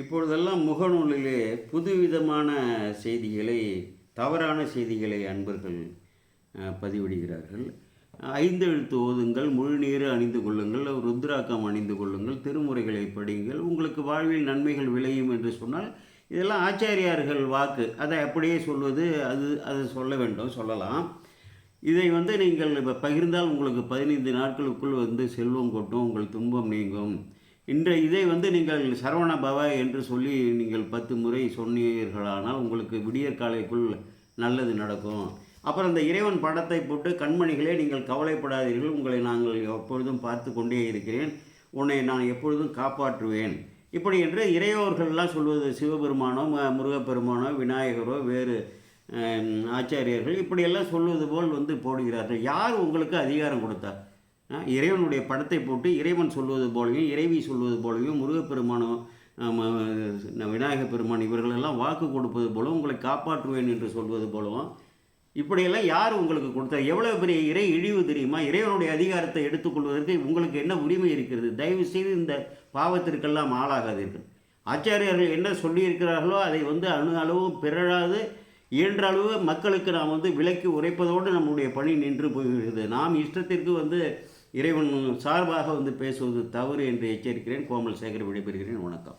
இப்பொழுதெல்லாம் முகநூலிலே புதுவிதமான செய்திகளை தவறான செய்திகளை அன்பர்கள் பதிவிடுகிறார்கள். பதிவிடுகிறார்கள் ஐந்தெழுத்து ஓதுங்கள் முழுநீர் அணிந்து கொள்ளுங்கள் ருத்ராக்கம் அணிந்து கொள்ளுங்கள் திருமுறைகளை படியுங்கள் உங்களுக்கு வாழ்வில் நன்மைகள் விளையும் என்று சொன்னால் இதெல்லாம் ஆச்சாரியார்கள் வாக்கு. அதை அப்படியே சொல்வது அது அது சொல்ல வேண்டும் சொல்லலாம். இதை வந்து நீங்கள் இப்போ பகிர்ந்தால் உங்களுக்கு பதினைந்து நாட்களுக்குள் வந்து செல்வம் கொட்டும் உங்கள் துன்பம் நீங்கும். இன்றைய இதை வந்து நீங்கள் சரவண பவ என்று சொல்லி நீங்கள் பத்து முறை சொன்னீர்களானால் உங்களுக்கு விடியற் காலைக்குள் நல்லது நடக்கும். அப்புறம் இந்த இறைவன் படத்தை போட்டு கண்மணிகளே நீங்கள் கவலைப்படாதீர்கள். உங்களை நாங்கள் எப்பொழுதும் பார்த்து கொண்டே இருக்கிறேன். உன்னை நான் எப்பொழுதும் காப்பாற்றுவேன். இப்படி என்று இறையோர்கள்லாம் சொல்வது சிவபெருமானோ ம- முருகப்பெருமானோ விநாயகரோ வேறு ஆச்சாரியர்கள் இப்படியெல்லாம் சொல்வது போல் வந்து போடுகிறார்கள். யார் உங்களுக்கு அதிகாரம் கொடுத்தா இறைவனுடைய படத்தை போட்டு இறைவன் சொல்வது போலவும் இறைவி சொல்வது போலவும் முருகப்பெருமானோ அஹ், விநாயகப் பெருமான் இவர்களெல்லாம் வாக்கு கொடுப்பது போலவும் உங்களை காப்பாற்றுவேன் என்று சொல்வது போலவும் இப்படியெல்லாம் யார் உங்களுக்கு கொடுத்தா எவ்வளோ பெரிய இறை இழிவு தெரியுமா? இறைவனுடைய அதிகாரத்தை எடுத்துக்கொள்வதற்கு உங்களுக்கு என்ன உரிமை இருக்கிறது? தயவு செய்து இந்த பாவத்திற்கெல்லாம் ஆளாகாதீர்கள். ஆச்சாரியர்கள் என்ன சொல்லியிருக்கிறார்களோ அதை வந்து அணு அளவும் பிறழாது இயன்ற அளவு மக்களுக்கு நாம் வந்து விலக்கி உரைப்பதோடு நம்முடைய பணி நின்று போகிறது. நாம் இஷ்டத்திற்கு வந்து இறைவன் சார்பாக வந்து பேசுவது தவறு என்று எச்சரிக்கிறேன். கோமல் சேகர் விடைபெறுகிறேன். வணக்கம்.